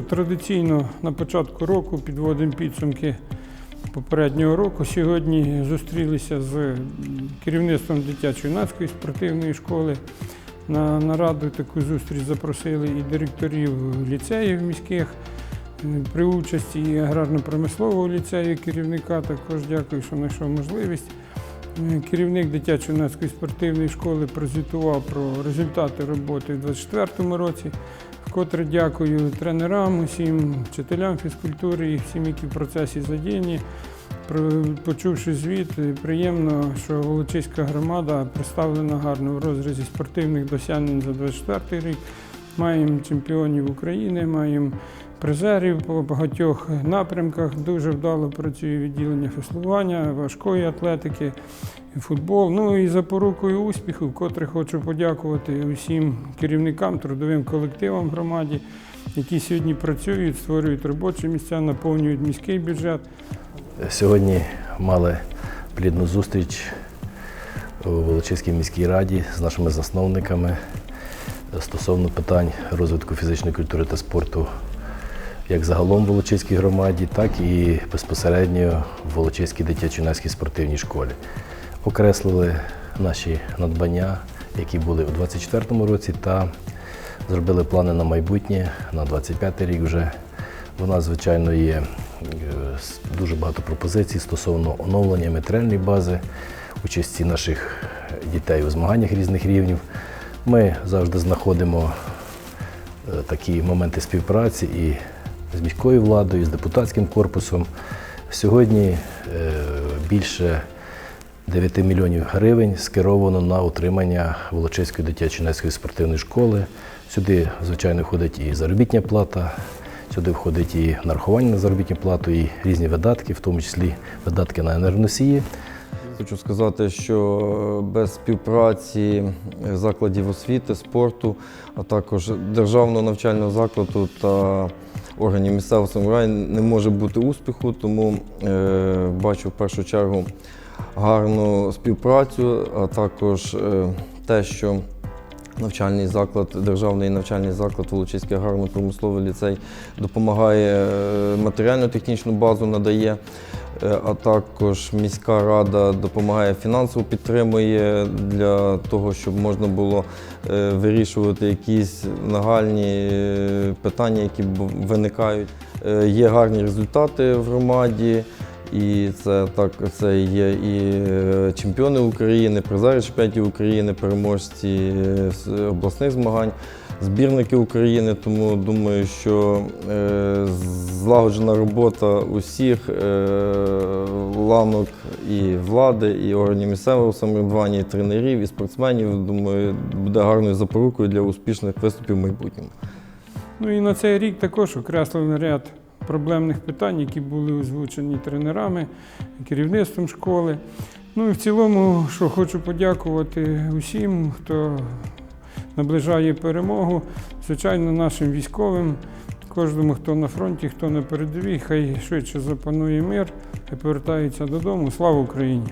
Традиційно на початку року підводимо підсумки попереднього року. Сьогодні зустрілися з керівництвом дитячо-юнацької спортивної школи. На нараду таку зустріч запросили і директорів ліцеїв міських е, при участі і аграрно-промислового ліцею керівника. Також дякую, що знайшов можливість. Е, Керівник дитячо-юнацької спортивної школи прозвітував про результати роботи у 2024 році. Вкотре дякую тренерам, усім вчителям фізкультури і всім, які в процесі задіяні. Почувши звіт, приємно, що Волочиська громада представлена гарно в розрізі спортивних досягнень за 2024 рік. Маємо чемпіонів України, маємо призерів по багатьох напрямках. Дуже вдало працює відділення веслування, важкої атлетики, футбол. Ну і запорукою успіху, вкотре хочу подякувати усім керівникам, трудовим колективам громаді, які сьогодні працюють, створюють робочі місця, наповнюють міський бюджет. Сьогодні мали плідну зустріч у Волочиській міській раді з нашими засновниками стосовно питань розвитку фізичної культури та спорту як загалом в Волочиській громаді, так і безпосередньо в Волочиській дитячо-юнацькій спортивній школі. Окреслили наші надбання, які були у 2024 році, та зробили плани на майбутнє, на 2025 рік вже. У нас, звичайно, є е, дуже багато пропозицій стосовно оновлення матеріальної бази, участі наших дітей у змаганнях різних рівнів. Ми завжди знаходимо е, такі моменти співпраці і з міською владою, з депутатським корпусом. Сьогодні е, більше 9 мільйонів гривень скеровано на утримання Волочиської дитячо-юнацької спортивної школи. Сюди, звичайно, входить і заробітня плата, сюди входить і нарахування на заробітну плату, і різні видатки, в тому числі видатки на енергоносії. Хочу сказати, що без співпраці закладів освіти, спорту, а також державного навчального закладу та органів місцевого самоврядування не може бути успіху, тому е, бачу в першу чергу гарну співпрацю, а також е, те, що навчальний заклад, державний навчальний заклад Волочиський аграрно-промисловий ліцей допомагає е, матеріально-технічну базу надає. Е, А також міська рада допомагає фінансово підтримує для того, щоб можна було е, вирішувати якісь нагальні питання, які виникають. Є гарні результати в громаді. І це так, це є і е, чемпіони України, призери чемпіонатів України, переможці е, обласних змагань, збірники України. Тому думаю, що е, злагоджена робота усіх ланок і влади, і органів місцевого самоврядування, і тренерів, і спортсменів. Думаю, буде гарною запорукою для успішних виступів в майбутньому. Ну і на цей рік також окреслили ряд проблемних питань, які були озвучені тренерами, керівництвом школи. Ну і в цілому, що хочу подякувати усім, хто наближає перемогу, звичайно, нашим військовим, кожному, хто на фронті, хто на передовій, хай швидше запанує мир і повертається додому. Слава Україні!